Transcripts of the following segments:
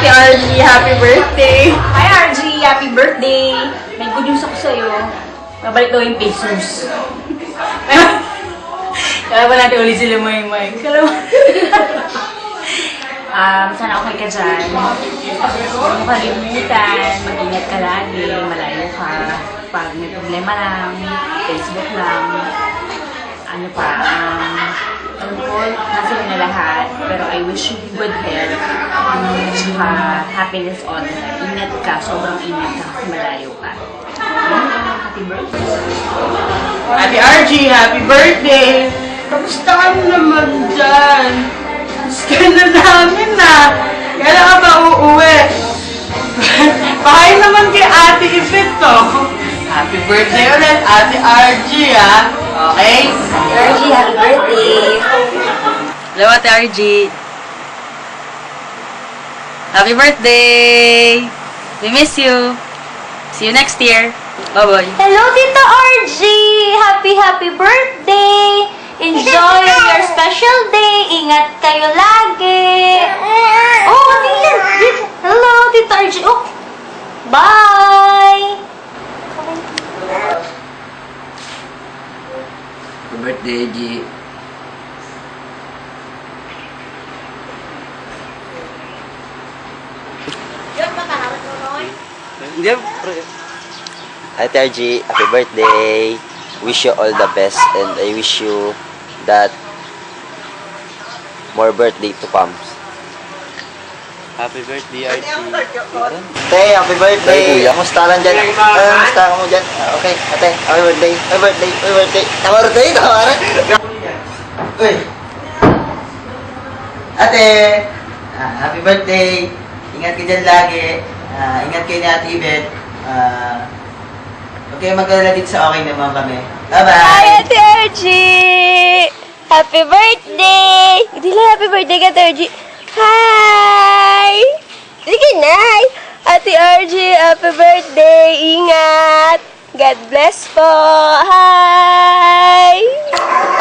Ate RG, happy birthday! Hi RG, happy birthday! May good news ako sa'yo. Mabalik daw yung pesos. Kaya ba natin ulit sila may may. Kala mo. um, sana okay ka dyan. Huwag mo kalimutan. Mag-ingat ka lagi. Malayo ka. Pag may problema lang, Facebook lang. Ano pa, um, ko, nasa na lahat. Pero I wish you good health. Um, tsaka happiness all the time. Ingat ka. Sobrang ingat ka kasi malayo ka. Happy birthday. Ate RG, happy birthday! Kamusta ka naman dyan? Miss ka na namin na. Kailan ka ba uuwi? Bakain naman kay Ate Ipit to. Happy birthday ulit, Ate RG, ha? Okay? RG, happy birthday. Hello, Ate RG. Happy birthday! We miss you. See you next year. Bye-bye. Hello, Tito RG! Happy, happy birthday! Enjoy your special day! Ingat kayo lagi! Oh, Tito! Hello, Tito RG! Oh! Bye! Birthday, G. Hindi. Hi TRG, happy birthday. Wish you all the best and I wish you that more birthday to come. Happy birthday, RT. Ate, happy birthday. Kuya, kamusta lang dyan? Ah, kamusta ka mo dyan? Ah, Okay, ate, happy birthday. Happy birthday, happy birthday. Happy birthday, tama Uy. Ate, ah, happy birthday. Ingat ka dyan lagi. Ah, ingat kayo ni Ate Ibet. Ah, huwag kayo mag-alala dito sa okay naman kami. Bye-bye. Hi, Ate RG! Happy birthday! Hindi lang happy birthday ka, Ate RG. Hi! Sige na! Ate RG, happy birthday! Ingat! God bless po! Hi!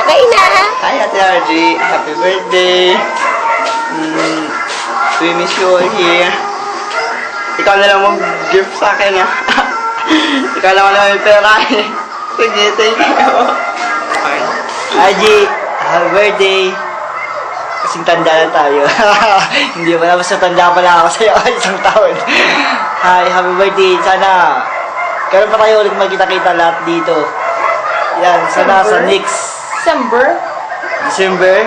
Okay na! Hi, Ate RG. Happy birthday. Mm, we miss you all here. Ikaw na lang mag-gift sa akin, ha? Ikaw lang naman yung pera, eh. Sige, thank you. Okay. Happy birthday. Kasing tanda na tayo. Hindi pa naman sa tanda pa lang ako sa'yo isang taon. Hi, happy birthday. Sana, kailan pa tayo ulit magkita-kita lahat dito. Yan, sana sa next December? December,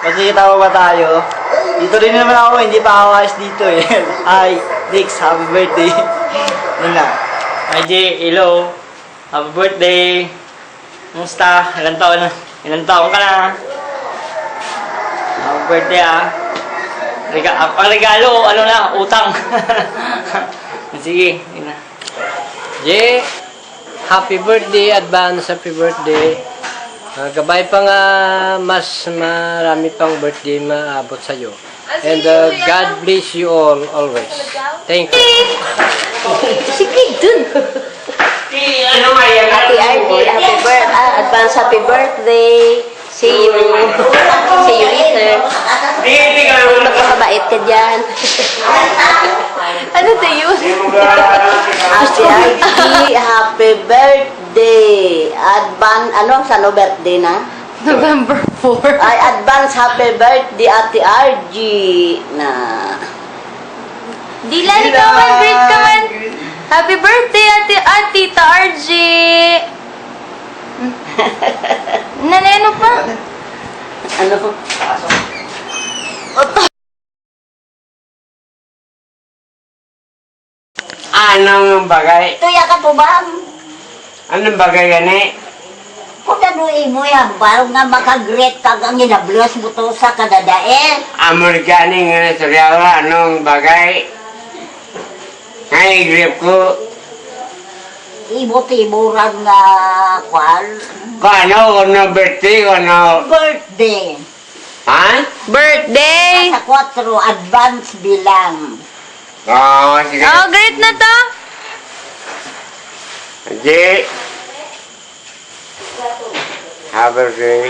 magkikita pa ba tayo? Dito rin naman ako, hindi pa ako ayos dito eh. Hi, Dix, happy birthday. Yun lang. RJ, hello. Happy birthday. Kumusta? Ilan taon na? Ilan taon ka na? Happy birthday ah. Rega ah, ang regalo, ano na, utang. Sige, yun na. Jay, happy birthday, advance happy birthday. Uh, gabay pa nga mas marami pang birthday maabot sa iyo. And uh, God bless you all always. Thank you. Sige, dun! Happy RG, happy birthday, advance happy birthday. See you. See you later. Magkakabait ka dyan. ano to yun? Ate RG, happy birthday! Advance, ano, sa no birthday na? November 4. Ay, advance happy birthday, Ate RG! Na. Dilan, ikaw man, great ka man. Happy birthday, ate, ate, tita RG. Naneno pa. Ano po? Pasok. Oto. Anong bagay? Tuya ka po ba? Anong bagay yan eh? Kung ano imo yan, baro nga makagret kag ang inablos mo to sa kadadael. Amerikaning nga sa anong bagay? Ngayon, grip ko. Imo-timuran nga kwal. kano, kano birthday, kano, Birthday. ha? Birthday! Sa 4, advance bilang. Oo, sige. Oh, great na to. Hindi. Happy birthday.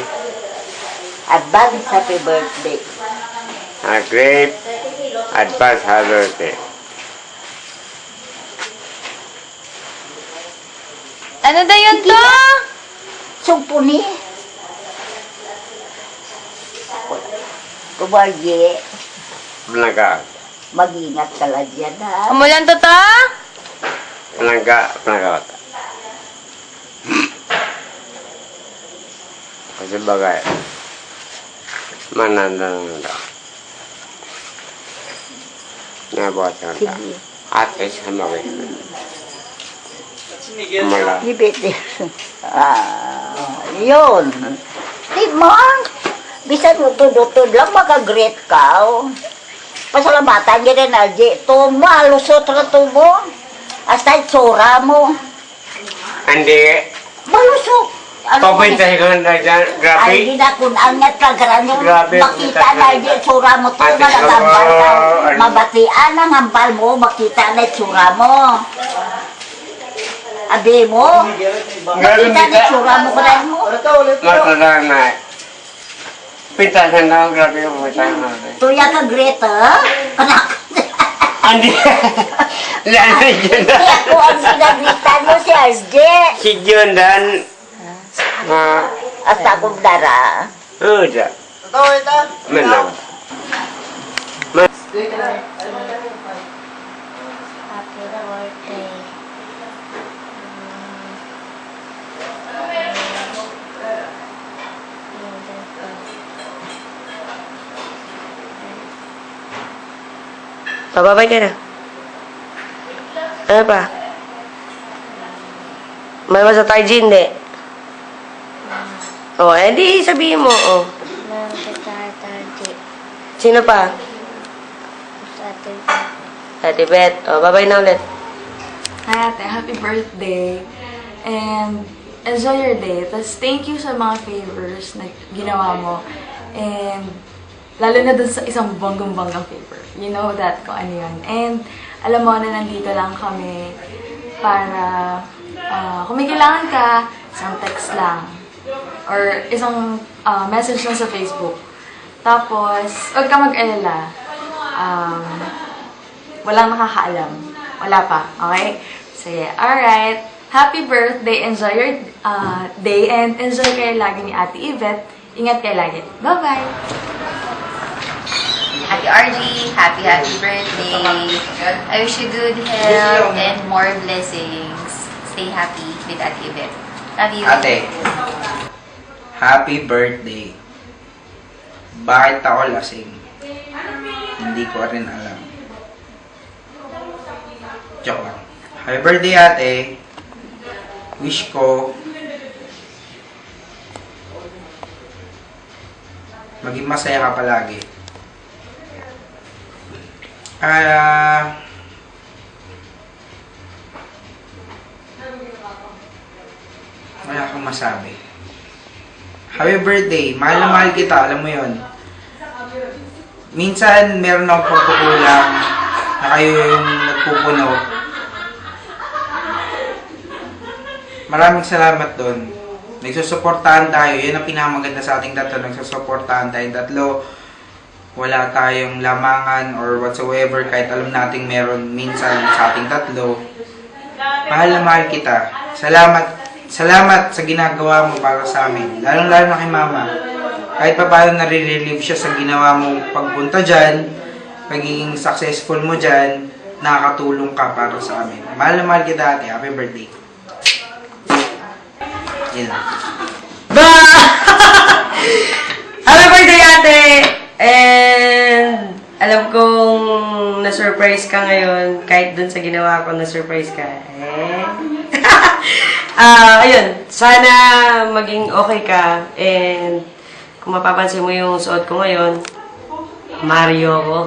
Advance happy birthday. Ah, great. Advance happy birthday. Ano daw yun to? Sumpuni. Kubarye, Panaga. mag-ingat ka lang dyan ha. Umulan to to? Panaga. Panagawata. Kasi bagay. Manananda. Nabuhat ka na. Sige. Ate sa Ibit. Ah, yun. Di mo, bisan utod-utod lang makagreat ka. oh. Pasalamatan niya rin, Alji. Ito mo, alusot na ito mo. Hasta itsura mo. Hindi. Malusot. Mo? Papunta ka na dyan. Grabe. Ay, di na kung angat ka garanyo. Grabe, Makita na ka. yung itsura mo. Ito Ate, malagambal ka. ano? Mabatian ang hambal mo. Makita na itsura mo. Abi mo. Makita na itsura mo. Kunan mo. Matala na. Pitasan na. Grabe yung pitasan na. Tuya ka Greta. Anak. Andi. Lalo yun na. Kaya ko ang sinaglitan mo si RJ. Si John Dan. Ah, Hasta akong dara. uda. Menang. Happy birthday. Pababay ka na. Ano pa? May masa tayo, hindi. Oh, edi sabihin mo, oh. Meron ka tatarji. Sino pa? Ate. Ate Beth. Oh, babay na ulit. Hi ate, happy birthday. And enjoy your day. Tapos thank you sa mga favors na ginawa mo. And lalo na dun sa isang bonggang-bonggang favor. You know that kung ano yun. And alam mo na nandito lang kami para ah, kung may kailangan ka, isang text lang. Or isang ah, message lang sa Facebook. Tapos, huwag ka mag-alala. Um, walang nakakaalam. Wala pa. Okay? Sige. Alright. Happy birthday. Enjoy your uh, day and enjoy kayo lagi ni Ate Yvette. Ingat kayo lagi. Bye-bye! RG, happy happy birthday. I wish you good health and more blessings. Stay happy with Ate Yvette. Love you. Ate, happy birthday. Bakit ako lasing? Hindi ko rin alam. Joke lang. Happy birthday, ate. Wish ko maging masaya ka palagi. Ah... wala akong masabi. Happy birthday. Mahal na mahal kita. Alam mo yon. Minsan, meron akong pagkukulang na kayo yung nagpupuno. Maraming salamat doon. Nagsusuportahan tayo. Yun ang pinakamaganda sa ating tatlo. Nagsusuportahan tayong tatlo. Wala tayong lamangan or whatsoever kahit alam nating meron minsan sa ating tatlo. Mahal na mahal kita. Salamat Salamat sa ginagawa mo para sa amin. Lalong-lalo na kay mama. Kahit pa paano nare-relieve siya sa ginawa mong pagpunta dyan, pagiging successful mo dyan, nakakatulong ka para sa amin. Mahal na mahal kita ate. Happy birthday. Yan. Ba! Happy birthday, ate! Alam kong na-surprise ka ngayon kahit dun sa ginawa ko na-surprise ka. Eh? Ah, ayun. Sana maging okay ka. And kung mapapansin mo yung suot ko ngayon, Mario ko.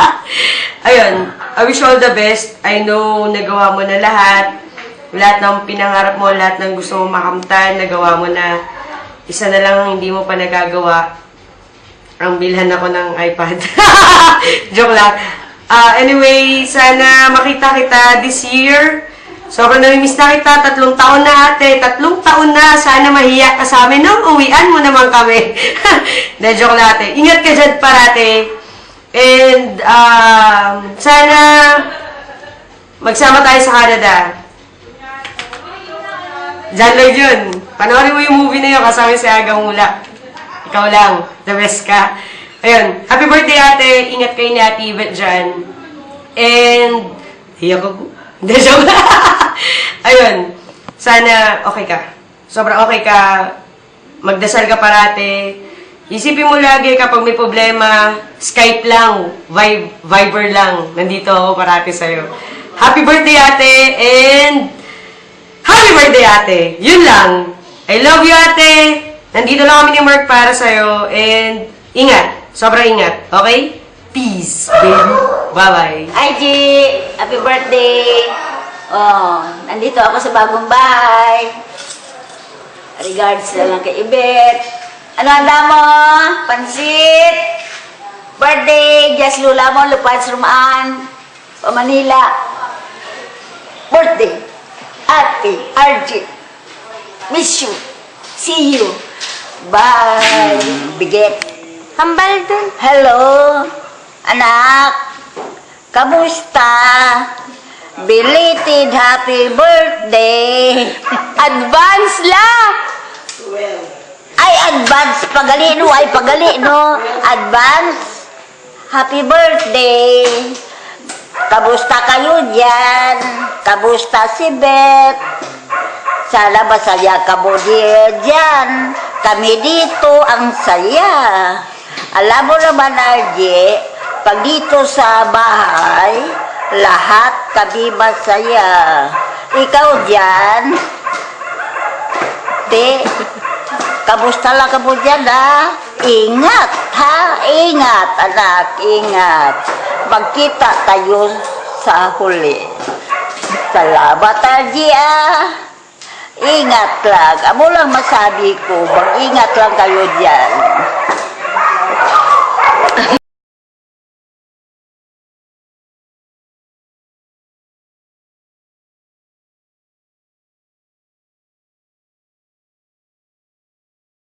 ayun. I wish you all the best. I know nagawa mo na lahat. Lahat ng pinangarap mo, lahat ng gusto mo makamtan, nagawa mo na. Isa na lang ang hindi mo pa nagagawa. Ang bilhan ako ng iPad. Joke lang. Ah, anyway, sana makita kita this year. Sobrang namimiss na kita. Tatlong taon na ate. Tatlong taon na. Sana mahiya ka sa amin. No, uwian mo naman kami. Na joke lang ate. Ingat ka dyan parate. And um, sana magsama tayo sa Canada. John Lloyd yun. Panoorin mo yung movie na yun kasama si Aga Mula. Ikaw lang. The best ka. Ayun. Happy birthday ate. Ingat kayo ni Ate Yvette dyan. And, hiyak ako. Hindi, joke. Ayun. Sana okay ka. Sobrang okay ka. Magdasal ka parate. Isipin mo lagi kapag may problema, Skype lang, Vibe, Viber lang. Nandito ako parate sa'yo. Happy birthday ate and Happy birthday ate! Yun lang. I love you ate! Nandito lang kami ni Mark para sa'yo and ingat. Sobrang ingat. Okay? Peace, baby. Bye-bye. Hi, G! Happy birthday! Oh, nandito ako sa bagong bahay. Regards na lang kay Ibet. Ano handa mo? Pansit! Birthday! Just lula mo, lupad Rumaan. O Manila. Birthday! Ate, RJ. Miss you. See you. Bye. Biget. Hambal din. Hello. Anak. Kamusta? Belated happy birthday. Advance la. Ay, advance. Pagali no. Ay, pagali no. Advance. Happy birthday. Kamusta kayo dyan? Kamusta si Beth? Sana masaya ka mo dyan. Kami dito ang saya. Alam mo naman, RJ, pag dito sa bahay, lahat kami masaya. Ikaw dyan, te, kamusta lang ka mo dyan, ha? Ingat, ha? Ingat, anak, ingat. Magkita tayo sa huli. Salamat, RJ, ah. Ingat lang. Amo lang masabi ko, mag-ingat lang kayo dyan.